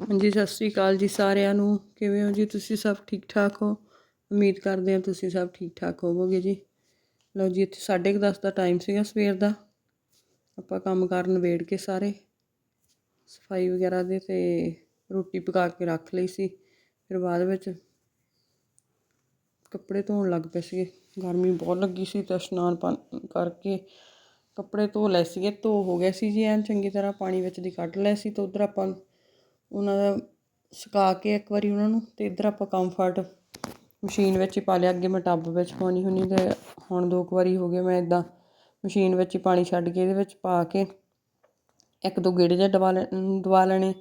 ਹਾਂਜੀ, ਸਤਿ ਸ੍ਰੀ ਅਕਾਲ ਜੀ ਸਾਰਿਆਂ ਨੂੰ। ਕਿਵੇਂ ਹੋ ਜੀ? ਤੁਸੀਂ ਸਭ ਠੀਕ ਠਾਕ ਹੋ? ਉਮੀਦ ਕਰਦੇ ਹਾਂ ਤੁਸੀਂ ਸਭ ਠੀਕ ਠਾਕ ਹੋਵੋਗੇ ਜੀ। ਲਓ ਜੀ, ਇੱਥੇ 10:30 ਦਾ ਟਾਈਮ ਸੀਗਾ ਸਵੇਰ ਦਾ। ਆਪਾਂ ਕੰਮ ਕਰਨ ਨਿਬੇੜ ਕੇ ਸਾਰੇ ਸਫ਼ਾਈ ਵਗੈਰਾ ਦੇ ਤੇ ਰੋਟੀ ਪਕਾ ਕੇ ਰੱਖ ਲਈ ਸੀ। ਫਿਰ ਬਾਅਦ ਵਿੱਚ ਕੱਪੜੇ ਧੋਣ ਲੱਗ ਪਏ ਸੀਗੇ। ਗਰਮੀ ਬਹੁਤ ਲੱਗੀ ਸੀ ਤਾਂ ਇਸ਼ਨਾਨ ਪਾਣ ਕਰਕੇ ਕੱਪੜੇ ਧੋ ਲਏ ਸੀਗੇ। ਧੋ ਹੋ ਗਏ ਸੀ ਜੀ, ਐਨ ਚੰਗੀ ਤਰ੍ਹਾਂ ਪਾਣੀ ਵਿੱਚ ਦੀ ਕੱਢ ਲਏ ਸੀ ਤਾਂ ਉਧਰ ਆਪਾਂ ਉਹਨਾਂ ਦਾ ਸੁਕਾ ਕੇ ਇੱਕ ਵਾਰੀ ਉਹਨਾਂ ਨੂੰ ਅਤੇ ਇੱਧਰ ਆਪਾਂ ਕੰਫਰਟ ਮਸ਼ੀਨ ਵਿੱਚ ਹੀ ਪਾ ਲਿਆ। ਅੱਗੇ ਮੈਂ ਟੱਬ ਵਿੱਚ ਪਾਉਣੀ ਹੁੰਦੀ ਅਤੇ ਹੁਣ ਦੋ ਕੁ ਵਾਰੀ ਹੋ ਗਏ ਮੈਂ ਇੱਦਾਂ ਮਸ਼ੀਨ ਵਿੱਚ ਹੀ ਪਾਣੀ ਛੱਡ ਕੇ ਇਹਦੇ ਵਿੱਚ ਪਾ ਕੇ ਇੱਕ ਦੋ ਗੇੜੇ ਜਿਹੇ ਦਵਾ ਲੈ ਦਵਾ ਲੈਣੇ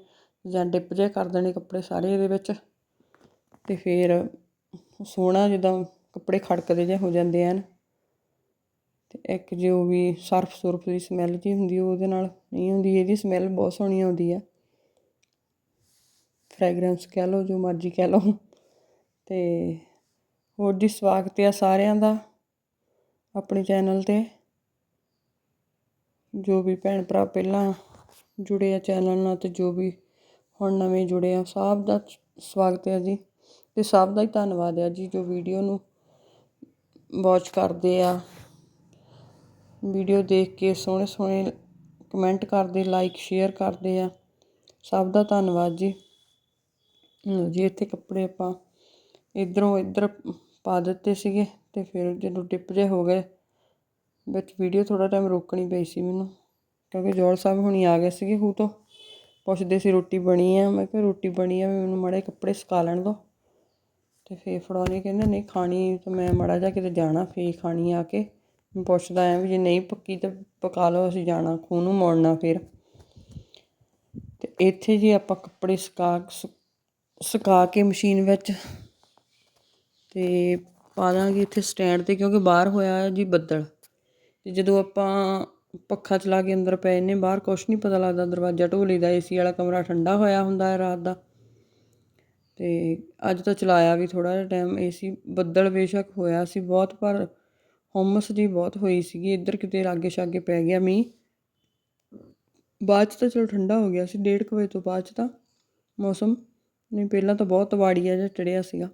ਜਾਂ ਡਿੱਪ ਜਿਹੇ ਕਰ ਦੇਣੇ ਕੱਪੜੇ ਸਾਰੇ ਇਹਦੇ ਵਿੱਚ ਅਤੇ ਫਿਰ ਸੋਹਣਾ ਜਿੱਦਾਂ ਕੱਪੜੇ ਖੜਕਦੇ ਜਿਹੇ ਹੋ ਜਾਂਦੇ ਹਨ। ਤੇ ਇੱਕ ਜੋ ਵੀ ਸਰਫ ਸੁਰਫ ਦੀ ਸਮੈਲ ਜੀ ਹੁੰਦੀ ਉਹਦੇ ਨਾਲ ਨਹੀਂ ਹੁੰਦੀ, ਇਹਦੀ ਸਮੈਲ ਬਹੁਤ ਸੋਹਣੀ ਆਉਂਦੀ ਆ। ਫਰੈਗਰੈਂਸ ਕਹਿ ਲਓ, ਜੋ ਮਰਜ਼ੀ ਕਹਿ ਲਓ। ਤੇ ਹੋਰ ਜੀ, ਸਵਾਗਤ ਹੈ ਸਾਰਿਆਂ ਦਾ ਆਪਣੇ ਚੈਨਲ ਤੇ। ਜੋ ਵੀ ਭੈਣ ਭਰਾ ਪਹਿਲਾਂ ਜੁੜੇ ਆ ਚੈਨਲ ਨਾਲ ਤੇ ਜੋ ਵੀ ਹੁਣ ਨਵੇਂ ਜੁੜੇ ਆ, ਸਭ ਦਾ ਸਵਾਗਤ ਹੈ ਜੀ। ਤੇ ਸਭ ਦਾ ਹੀ ਧੰਨਵਾਦ ਹੈ ਜੀ, ਜੋ ਵੀਡੀਓ ਨੂੰ ਵਾਚ ਕਰਦੇ ਆ। ਵੀਡੀਓ ਦੇਖ ਕੇ ਸੋਹਣੇ ਸੋਹਣੇ ਕਮੈਂਟ ਕਰਦੇ ਲਾਈਕ ਸ਼ੇਅਰ ਕਰਦੇ ਆ। ਸਭ ਦਾ ਧੰਨਵਾਦ ਜੀ। ਲਓ ਜੀ, ਇੱਥੇ ਕੱਪੜੇ ਆਪਾਂ ਇਧਰੋਂ ਇੱਧਰ ਪਾ ਦਿੱਤੇ ਸੀਗੇ ਤੇ ਫਿਰ ਜਦੋਂ ਡਿਪ ਜੇ ਹੋ ਗਏ, ਵਿੱਚ ਵੀਡੀਓ ਥੋੜਾ ਟਾਈਮ ਰੋਕਣੀ ਪਈ ਸੀ ਮੈਨੂੰ, ਕਿਉਂਕਿ ਜ਼ੋਰ ਸਾਹਿਬ ਹੁਣੀ ਆ ਗਏ ਸੀਗੇ ਹੂ ਤੋਂ, ਪੁੱਛਦੇ ਸੀ ਰੋਟੀ ਬਣੀ ਆ, ਮੈਂ ਕਿਹਾ ਰੋਟੀ ਬਣੀ ਆ ਮੈਨੂੰ ਮਾੜੇ ਕੱਪੜੇ ਸੁਕਾ ਲੈਣ ਦੋ, ਤੇ ਫੇਰ ਫੜਾਉਣੇ, ਕਹਿੰਦੇ ਨਹੀਂ ਖਾਣੀ, ਤਾਂ ਮੈਂ ਮਾੜਾ ਜਾ ਕਿਤੇ ਜਾਣਾ, ਫੇਰ ਖਾਣੀ ਆ ਕੇ ਪੁੱਛਦਾ ਆ ਵੀ ਜੇ ਨਹੀਂ ਪੱਕੀ ਤਾਂ ਪਕਾ ਲਓ, ਅਸੀਂ ਜਾਣਾ ਖੂਹ ਨੂੰ ਮੋੜਨਾ ਫਿਰ, ਤੇ ਇੱਥੇ ਜੀ ਆਪਾਂ ਕੱਪੜੇ ਸੁਕਾ ਸੁਕਾ ਕੇ ਮਸ਼ੀਨ ਵਿੱਚ ਤੇ ਪਾ ਦਾਂਗੇ ਇੱਥੇ ਸਟੈਂਡ ਤੇ ਕਿਉਂਕਿ ਬਾਹਰ ਹੋਇਆ ਜੀ ਬੱਦਲ। ਤੇ ਜਦੋਂ ਆਪਾਂ ਪੱਖਾ ਚਲਾ ਕੇ ਅੰਦਰ ਪਏ ਨੇ, ਬਾਹਰ ਕੁਛ ਨਹੀਂ ਪਤਾ ਲੱਗਦਾ, ਦਰਵਾਜ਼ਾ ਢੋਲੀ ਦਾ, ਏਸੀ ਵਾਲਾ ਕਮਰਾ ਠੰਡਾ ਹੋਇਆ ਹੁੰਦਾ ਹੈ ਰਾਤ ਦਾ। ਤੇ ਅੱਜ ਤਾਂ ਚਲਾਇਆ ਵੀ ਥੋੜਾ ਜਿਹਾ ਟਾਈਮ, ਏਸੀ ਬੱਦਲ ਬੇਸ਼ੱਕ ਹੋਇਆ ਸੀ ਬਹੁਤ, ਪਰ ਹਮਸ ਜੀ ਬਹੁਤ ਹੋਈ ਸੀਗੀ। ਇੱਧਰ ਕਿਤੇ ਲਾਗੇ ਛਾਗੇ ਪੈ ਗਿਆ ਮੀਂਹ। ਬਾਅਦ ਚ ਤਾਂ ਚਲੋ ਠੰਡਾ ਹੋ ਗਿਆ ਸੀ 1:30 ਵਜੇ ਤੋਂ ਬਾਅਦ ਚ ਤਾਂ ਮੌਸਮ ਨਹੀਂ, ਪਹਿਲਾਂ ਤਾਂ ਬਹੁਤ ਵਾੜੀਆ ਜਿਹਾ ਚੜਿਆ ਸੀਗਾ।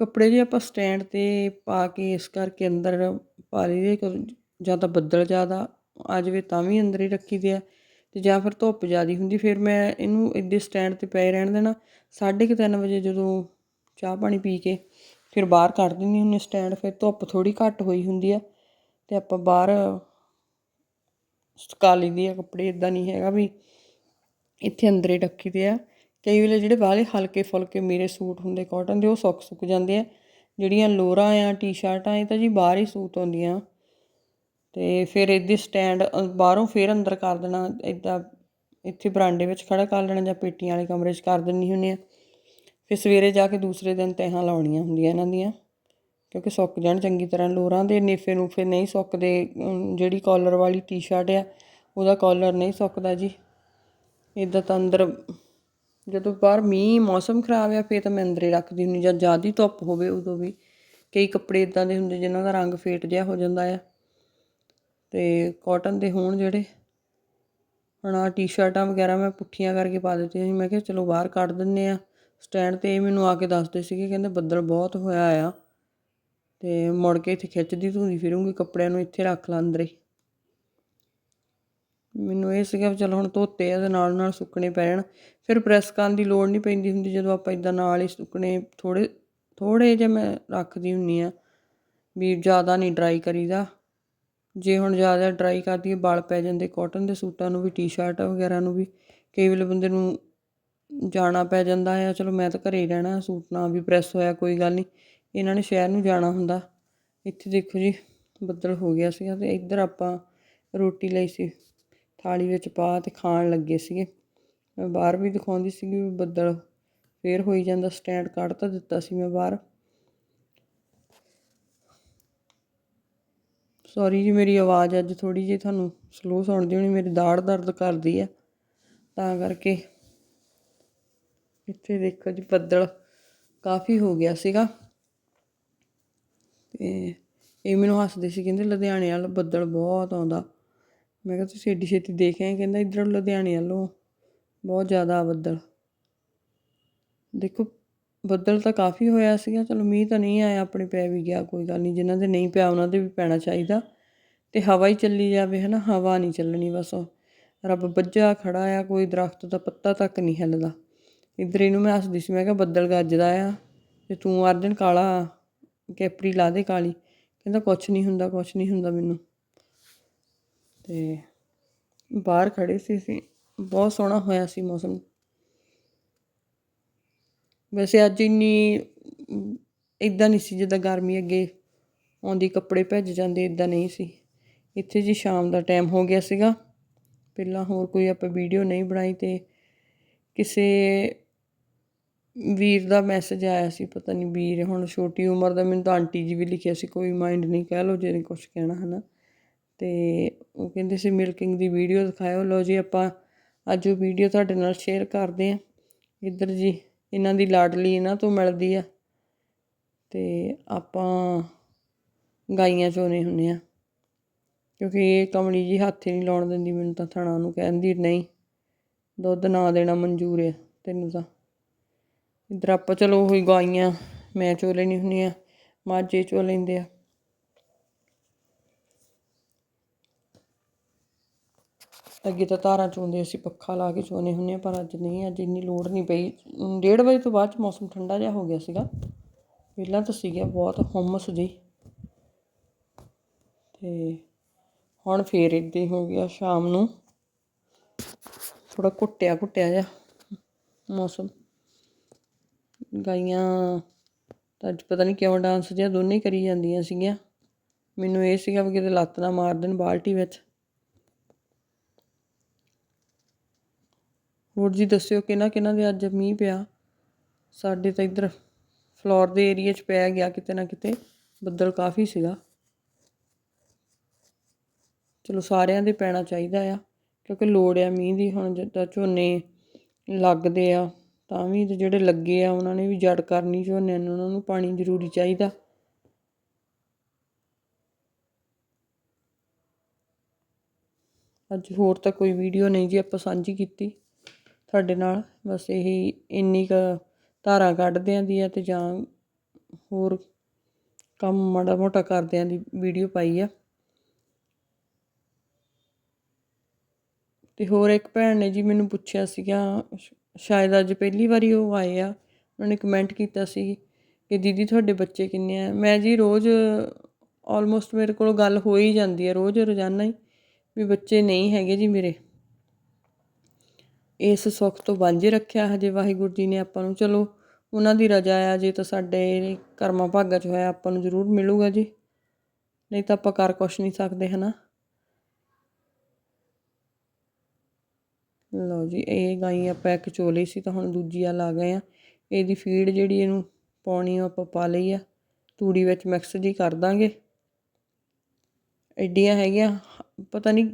ਕੱਪੜੇ ਜੇ ਆਪਾਂ ਸਟੈਂਡ ਤੇ ਪਾ ਕੇ ਇਸ ਕਰਕੇ ਅੰਦਰ ਪਾ ਲਈਦੇ ਜਾਂ ਤਾਂ ਬੱਦਲ ਜ਼ਿਆਦਾ, ਆ ਜਾਵੇ ਤਾਂ ਵੀ ਅੰਦਰ ਹੀ ਰੱਖੀ ਦੇ ਆ। ਤੇ ਜਾਂ ਫਿਰ ਧੁੱਪ ਜ਼ਿਆਦੀ ਹੁੰਦੀ, ਫਿਰ ਮੈਂ ਇਹਨੂੰ ਇੱਦੇ ਸਟੈਂਡ ਤੇ ਪਏ ਰਹਿਣ ਦੇਣਾ। 3:30 ਵਜੇ ਜਦੋਂ ਚਾਹ ਪਾਣੀ ਪੀ ਕੇ ਫਿਰ ਬਾਹਰ ਕੱਢ ਦਿੰਦੀ ਹੁੰਦੀ ਸਟੈਂਡ, ਫਿਰ ਧੁੱਪ ਥੋੜੀ ਘੱਟ ਹੋਈ ਹੁੰਦੀ ਆ। ਤੇ ਆਪਾਂ ਬਾਹਰ ਸੁਕਾ ਲਈਦੀ ਆ ਕੱਪੜੇ, ਇਦਾਂ ਨਹੀਂ ਹੈਗਾ ਵੀ ਇੱਥੇ ਅੰਦਰੇ ਰੱਖੀ ਦੇ ਆ। ਕਈ ਵੇਲੇ ਜਿਹੜੇ ਬਾਹਲੇ ਹਲਕੇ ਫੁਲਕੇ ਮੇਰੇ ਸੂਟ ਹੁੰਦੇ ਕਾਟਨ ਦੇ, ਉਹ ਸੁੱਕ ਸੁੱਕ ਜਾਂਦੇ ਆ। ਜਿਹੜੀਆਂ ਲੋਰਾਂ ਆ ਟੀ-ਸ਼ਰਟਾਂ ਇਹ ਤਾਂ ਜੀ ਬਾਹਰ ਹੀ ਸੂਤ ਹੁੰਦੀਆਂ ਤੇ ਫਿਰ ਇਹਦੀ ਸਟੈਂਡ ਬਾਹਰੋਂ ਫਿਰ ਅੰਦਰ ਕਰ ਦੇਣਾ ਇਦਾਂ ਇੱਥੇ ਬਰਾਂਡੇ ਵਿੱਚ ਖੜਾ ਕਰ ਲੈਣਾ ਜਾਂ ਪੇਟੀਆਂ ਵਾਲੇ ਕਮਰੇ 'ਚ ਕਰ ਦਿੰਨੀ ਹੁੰਨੀ ਆ। ਫਿਰ ਸਵੇਰੇ ਜਾ ਕੇ ਦੂਸਰੇ ਦਿਨ ਤਹਾਂ ਲਾਉਣੀਆਂ ਹੁੰਦੀਆਂ ਇਹਨਾਂ ਦੀਆਂ, ਕਿਉਂਕਿ ਸੁੱਕ ਜਾਣ ਚੰਗੀ ਤਰ੍ਹਾਂ ਲੋਰਾਂ ਦੇ, ਨੇਫੇ ਨੂਫੇ ਨਹੀਂ ਸੁੱਕਦੇ ਜਿਹੜੀ ਕਾਲਰ ਵਾਲੀ ਟੀ-ਸ਼ਰਟ ਆ, ਉਹਦਾ ਕਾਲਰ ਨਹੀਂ ਸੁੱਕਦਾ ਜੀ। ਇਦਾਂ ਤਾਂ ਅੰਦਰ ਜਦੋਂ ਬਾਹਰ ਮੀਂਹ, ਮੌਸਮ ਖਰਾਬ ਆ, ਫੇਰ ਤਾਂ ਮੈਂ ਅੰਦਰੇ ਰੱਖਦੀ ਹੁੰਦੀ ਜਾਂ ਜ਼ਿਆਦੀ ਧੁੱਪ ਹੋਵੇ, ਉਦੋਂ ਵੀ ਕਈ ਕੱਪੜੇ ਇਦਾਂ ਦੇ ਹੁੰਦੇ ਜਿਨ੍ਹਾਂ ਦਾ ਰੰਗ ਫੇਟ ਜਿਹਾ ਹੋ ਜਾਂਦਾ ਆ। ਤੇ ਕਾਟਨ ਦੇ ਹੋਣ ਜਿਹੜੇ, ਹੁਣ ਆ ਟੀ-ਸ਼ਰਟਾਂ ਵਗੈਰਾ ਮੈਂ ਪੁੱਠੀਆਂ ਕਰਕੇ ਪਾ ਦਿੱਤੀਆਂ ਸੀ। ਮੈਂ ਕਿਹਾ ਚਲੋ ਬਾਹਰ ਕੱਢ ਦਿੰਨੇ ਆ ਸਟੈਂਡ ਤੇ ਇਹ ਮੈਨੂੰ ਆ ਕੇ ਦੱਸਦੇ ਸੀਗੇ, ਕਹਿੰਦੇ ਬੱਦਲ ਬਹੁਤ ਹੋਇਆ ਆ। ਤੇ ਮੁੜ ਕੇ ਇੱਥੇ ਖਿੱਚਦੀ ਧੂੰਦੀ ਫਿਰੂੰਗੀ, ਕੱਪੜਿਆਂ ਨੂੰ ਇੱਥੇ ਰੱਖ ਲਾਂ ਅੰਦਰੇ। ਮੈਨੂੰ ਇਹ ਸੀਗਾ ਚਲ ਹੁਣ ਧੋਤੇ ਆ ਤੇ ਨਾਲ ਨਾਲ ਸੁੱਕਣੇ ਪੈਣ ਫਿਰ ਪ੍ਰੈਸ ਕਰਨ ਦੀ ਲੋੜ ਨਹੀਂ ਪੈਂਦੀ ਹੁੰਦੀ ਜਦੋਂ ਆਪਾਂ ਇਦਾਂ ਨਾਲ ਹੀ ਸੁੱਕਣੇ ਥੋੜੇ ਥੋੜੇ ਜਿਹਾ ਮੈਂ ਰੱਖਦੀ ਹੁੰਨੀ ਆ ਵੀ ਜ਼ਿਆਦਾ ਨਹੀਂ ਡਰਾਈ ਕਰੀਦਾ। ਜੇ ਹੁਣ ਜ਼ਿਆਦਾ ਡਰਾਈ ਕਰਦੀ ਵਾਲ ਪੈ ਜਾਂਦੇ ਕਾਟਨ ਦੇ ਸੂਟਾਂ ਨੂੰ ਵੀ ਟੀ-ਸ਼ਰਟ ਵਗੈਰਾ ਨੂੰ ਵੀ, ਕਈ ਵੇਲੇ ਬੰਦੇ ਨੂੰ ਜਾਣਾ ਪੈ ਜਾਂਦਾ ਆ, ਚਲੋ ਮੈਂ ਤਾਂ ਘਰੇ ਹੀ ਰਹਿਣਾ, ਸੂਟ ਨਾ ਵੀ ਪ੍ਰੈਸ ਹੋਇਆ ਕੋਈ ਗੱਲ ਨਹੀਂ, ਇਹਨਾਂ ਨੇ ਸ਼ਹਿਰ ਨੂੰ ਜਾਣਾ ਹੁੰਦਾ। ਇੱਥੇ ਦੇਖੋ ਜੀ, ਬੱਦਲ ਹੋ ਗਿਆ ਸੀਗਾ ਤੇ ਇੱਧਰ ਆਪਾਂ ਰੋਟੀ ਲਈ ਸੀ, ਥਾਲੀ ਵਿੱਚ ਪਾ ਤੇ ਖਾਣ ਲੱਗੇ ਸੀਗੇ। ਮੈਂ ਬਾਹਰ ਵੀ ਦਿਖਾਉਂਦੀ ਸੀਗੀ ਵੀ ਬੱਦਲ, ਫੇਰ ਹੋਈ ਜਾਂਦਾ ਸਟੈਂਡ ਕੱਢ ਤਾਂ ਦਿੱਤਾ ਸੀ ਮੈਂ ਬਾਹਰ। ਸੌਰੀ ਜੀ, ਮੇਰੀ ਆਵਾਜ਼ ਅੱਜ ਥੋੜੀ ਜਿਹੀ ਤੁਹਾਨੂੰ ਸਲੋ ਸੁਣਦੀ ਹੋਣੀ, ਮੇਰੀ ਦਾੜ ਦਰਦ ਕਰਦੀ ਆ। ਤਾਂ ਕਰਕੇ ਇੱਥੇ ਦੇਖੋ ਜੀ, ਬੱਦਲ ਕਾਫੀ ਹੋ ਗਿਆ ਸੀਗਾ। ਤੇ ਇਹ ਮੈਨੂੰ ਹੱਸਦੇ ਸੀ, ਕਹਿੰਦੇ ਲੁਧਿਆਣੇ ਵਾਲ ਬੱਦਲ ਬਹੁਤ ਆਉਂਦਾ। ਮੈਂ ਕਿਹਾ, ਤੁਸੀਂ ਏਡੀ ਛੇਤੀ ਦੇਖਿਆ ਕਹਿੰਦਾ, ਇੱਧਰ ਲੁਧਿਆਣੇ ਵੱਲੋਂ ਬਹੁਤ ਜ਼ਿਆਦਾ ਬੱਦਲ। ਦੇਖੋ, ਬੱਦਲ ਤਾਂ ਕਾਫੀ ਹੋਇਆ ਸੀਗਾ। ਚਲੋ, ਮੀਂਹ ਤਾਂ ਨਹੀਂ ਆਇਆ, ਆਪਣੇ ਪੈ ਵੀ ਗਿਆ, ਕੋਈ ਗੱਲ ਨਹੀਂ। ਜਿਨ੍ਹਾਂ ਦੇ ਨਹੀਂ ਪਿਆ, ਉਹਨਾਂ ਦੇ ਵੀ ਪੈਣਾ ਚਾਹੀਦਾ। ਅਤੇ ਹਵਾ ਹੀ ਚੱਲੀ ਜਾਵੇ ਹੈ ਨਾ ਹਵਾ ਨਹੀਂ ਚੱਲਣੀ ਬਸ ਰੱਬ ਬੱਜਾ ਖੜਾ ਆ, ਕੋਈ ਦਰਖਤ ਦਾ ਪੱਤਾ ਤੱਕ ਨਹੀਂ ਹਿੱਲਦਾ। ਇੱਧਰ ਇਹਨੂੰ ਮੈਂ ਹੱਸਦੀ ਸੀ, ਮੈਂ ਕਿਹਾ, ਬੱਦਲ ਗੱਜਦਾ ਆ। ਤੇ ਤੂੰ ਅਰਜਨ, ਕਾਲਾ ਕੈਪਰੀ ਲਾ ਦੇ ਕਾਲੀ। ਕਹਿੰਦਾ, ਕੁਛ ਨਹੀਂ ਹੁੰਦਾ, ਕੁਛ ਨਹੀਂ ਹੁੰਦਾ ਮੈਨੂੰ। ਤੇ ਬਾਹਰ ਖੜੇ ਸੀ ਅਸੀਂ। ਬਹੁਤ ਸੋਹਣਾ ਹੋਇਆ ਸੀ ਮੌਸਮ। ਵੈਸੇ ਅੱਜ ਇੰਨੀ ਇਦਾਂ ਨਹੀਂ ਸੀ ਜਿੱਦਾਂ ਗਰਮੀ ਅੱਗੇ ਆਉਂਦੀ ਕੱਪੜੇ ਭਿੱਜ ਜਾਂਦੇ ਇਦਾਂ ਨਹੀਂ ਸੀ। ਇੱਥੇ ਜੀ ਸ਼ਾਮ ਦਾ ਟਾਈਮ ਹੋ ਗਿਆ ਸੀਗਾ। ਪਹਿਲਾਂ ਹੋਰ ਕੋਈ ਆਪਾਂ ਵੀਡੀਓ ਨਹੀਂ ਬਣਾਈ ਤੇ ਕਿਸੇ ਵੀਰ ਦਾ ਮੈਸੇਜ ਆਇਆ ਸੀ, ਪਤਾ ਨਹੀਂ ਵੀਰ ਹੁਣ ਛੋਟੀ ਉਮਰ ਦਾ, ਮੈਨੂੰ ਤਾਂ ਆਂਟੀ ਜੀ ਵੀ ਲਿਖਿਆ ਸੀ, ਕੋਈ ਮਾਈਂਡ ਨਹੀਂ, ਕਹਿ ਲਓ ਜੇ ਕੁਝ ਕਹਿਣਾ, ਹਨਾ। ਤੇ ਉਹ ਕਹਿੰਦੇ ਸੀ ਮਿਲਕਿੰਗ ਦੀ ਵੀਡੀਓ ਦਿਖਾਇਓ। ਲਓ ਜੀ ਆਪਾਂ ਅੱਜ ਉਹ ਵੀਡੀਓ ਤੁਹਾਡੇ ਨਾਲ ਸ਼ੇਅਰ ਕਰਦੇ ਆ। ਇੱਧਰ ਜੀ, ਇਹਨਾਂ ਦੀ ਲਾਡਲੀ ਇਹਨਾਂ ਤੋਂ ਮਿਲਦੀ ਆ। ਤੇ ਆਪਾਂ ਗਾਈਆਂ ਚੋਨੇ ਹੁੰਨੇ ਆ। ਕਿਉਂਕਿ ਇਹ ਕਮਲੀ ਜੀ ਹੱਥ ਹੀ ਨਹੀਂ ਲਾਉਣ ਦਿੰਦੀ, ਮੈਨੂੰ ਤਾਂ ਥਣਾ ਨੂੰ ਕਹਿੰਦੀ ਨਹੀਂ। ਦੁੱਧ ਨਾ ਦੇਣਾ ਮਨਜ਼ੂਰ ਹੈ ਤੈਨੂੰ ਤਾਂ। ਇੱਧਰ ਆਪਾਂ ਚਲੋ ਉਹੀ ਗਾਈਆਂ, ਮੈਂ ਚੋ ਲੈਣੀ ਹੁੰਦੀ ਆ ਮਾਝੇ ਚੋ ਲੈਂਦੇ ਆ। ਅੱਗੇ ਤਾਂ ਧਾਰਾਂ ਚੋਂਦੇ ਅਸੀਂ, ਪੱਖਾ ਲਾ ਕੇ ਚੋਨੇ ਹੁੰਦੇ ਹਾਂ, ਪਰ ਅੱਜ ਨਹੀਂ, ਅੱਜ ਇੰਨੀ ਲੋੜ ਨਹੀਂ ਪਈ। ਡੇਢ ਵਜੇ ਤੋਂ ਬਾਅਦ ਚ ਮੌਸਮ ਠੰਡਾ ਜਿਹਾ ਹੋ ਗਿਆ ਸੀਗਾ। ਪਹਿਲਾਂ ਤਾਂ ਸੀਗਾ, ਬਹੁਤ ਹੁਮਸ ਜੀ ਤੇ ਹੁਣ ਫੇਰ ਇੱਦਾਂ ਹੀ ਹੋ ਗਿਆ ਸ਼ਾਮ ਨੂੰ। ਥੋੜਾ ਘੁੱਟਿਆ ਘੁੱਟਿਆ ਜਿਹਾ ਮੌਸਮ। ਗਾਈਆਂ ਤਾਂ ਅੱਜ ਪਤਾ ਨਹੀਂ ਕਿਉਂ ਡਾਂਸ ਜਿਹਾ ਦੋਨੇ ਕਰੀ ਜਾਂਦੀਆਂ ਸੀਗੀਆਂ। ਮੈਨੂੰ ਇਹ ਸੀਗਾ ਵੀ ਕਿਤੇ ਲੱਤ ਨਾ ਮਾਰ ਦੇਣ ਬਾਲਟੀ ਵਿੱਚ। ਹੋਰ ਜੀ ਦੱਸਿਓ ਕਿਹਨਾਂ ਕਿਹਨਾਂ ਦੇ ਅੱਜ ਮੀਂਹ ਪਿਆ? ਸਾਡੇ ਤਾਂ ਇੱਧਰ ਫਲੋਰ ਦੇ ਏਰੀਆ 'ਚ ਪੈ ਗਿਆ ਕਿਤੇ ਨਾ ਕਿਤੇ, ਬੱਦਲ ਕਾਫੀ ਸੀਗਾ। ਚਲੋ ਸਾਰਿਆਂ ਦੇ ਪੈਣਾ ਚਾਹੀਦਾ ਆ, ਕਿਉਂਕਿ ਲੋੜ ਆ ਮੀਂਹ ਦੀ, ਹੁਣ ਜਿੱਦਾਂ ਝੋਨੇ ਲੱਗਦੇ ਆ, ਤਾਂ ਵੀ ਜਿਹੜੇ ਲੱਗੇ ਆ, ਉਹਨਾਂ ਨੇ ਵੀ ਜੜ ਕਰਨੀ ਝੋਨੇ ਨੂੰ, ਉਹਨਾਂ ਨੂੰ ਪਾਣੀ ਜ਼ਰੂਰੀ ਚਾਹੀਦਾ। ਅੱਜ ਹੋਰ ਤਾਂ ਕੋਈ ਵੀਡੀਓ ਨਹੀਂ ਜੀ, ਆਪਾਂ ਸਾਂਝੀ ਕੀਤੀ। ਤੁਹਾਡੇ ਨਾਲ। ਬਸ ਇਹੀ ਇੰਨੀ ਕੁ ਧਾਰਾਂ ਕੱਢਦਿਆਂ ਦੀ ਆ ਅਤੇ ਜਾਂ ਹੋਰ ਕੰਮ ਮਾੜਾ ਮੋਟਾ ਕਰਦਿਆਂ ਦੀ ਵੀਡੀਓ ਪਾਈ ਆ। ਤੇ ਹੋਰ ਇੱਕ ਭੈਣ ਨੇ ਜੀ ਮੈਨੂੰ ਪੁੱਛਿਆ ਸੀਗਾ ਸ਼ਾਇਦ ਅੱਜ ਪਹਿਲੀ ਵਾਰੀ ਉਹ ਆਏ ਆ। ਉਹਨਾਂ ਨੇ ਕਮੈਂਟ ਕੀਤਾ ਸੀ ਕਿ ਦੀਦੀ ਤੁਹਾਡੇ ਬੱਚੇ ਕਿੰਨੇ ਆ? ਮੈਂ ਜੀ ਰੋਜ਼ ਆਲਮੋਸਟ ਮੇਰੇ ਕੋਲ ਗੱਲ ਹੋ ਹੀ ਜਾਂਦੀ ਹੈ ਰੋਜ਼ ਰੋਜ਼ਾਨਾ ਹੀ ਵੀ ਬੱਚੇ ਨਹੀਂ ਹੈਗੇ ਜੀ ਮੇਰੇ। ਇਸ ਸੁੱਖ ਤੋਂ ਵਾਂਝੇ ਰੱਖਿਆ ਹਜੇ ਵਾਹਿਗੁਰੂ ਜੀ ਨੇ ਆਪਾਂ ਨੂੰ। ਚਲੋ, ਉਹਨਾਂ ਦੀ ਰਜ਼ਾ ਆ, ਜੇ ਤਾਂ ਸਾਡੇ ਕਰਮਾਂ ਭਾਗਾਂ 'ਚ ਹੋਇਆ, ਆਪਾਂ ਨੂੰ ਜ਼ਰੂਰ ਮਿਲੂਗਾ ਜੀ। ਨਹੀਂ ਤਾਂ ਆਪਾਂ ਕਰ ਕੁਛ ਨਹੀਂ ਸਕਦੇ, ਹਨਾ? ਲਓ ਜੀ, ਇਹ ਗਾਈ ਆਪਾਂ ਇੱਕ ਚੋਲੀ ਸੀ, ਤਾਂ ਹੁਣ ਦੂਜੀ ਆ ਲਾ ਗਏ ਆ। ਇਹਦੀ ਫੀਡ ਜਿਹੜੀ ਇਹਨੂੰ ਪਾਉਣੀ ਆ, ਆਪਾਂ ਪਾ ਲਈ ਆ। ਤੂੜੀ ਵਿੱਚ ਮਿਕਸ ਜੀ ਕਰ ਦਾਂਗੇ। ਐਡੀਆਂ ਹੈਗੀਆਂ, ਪਤਾ ਨਹੀਂ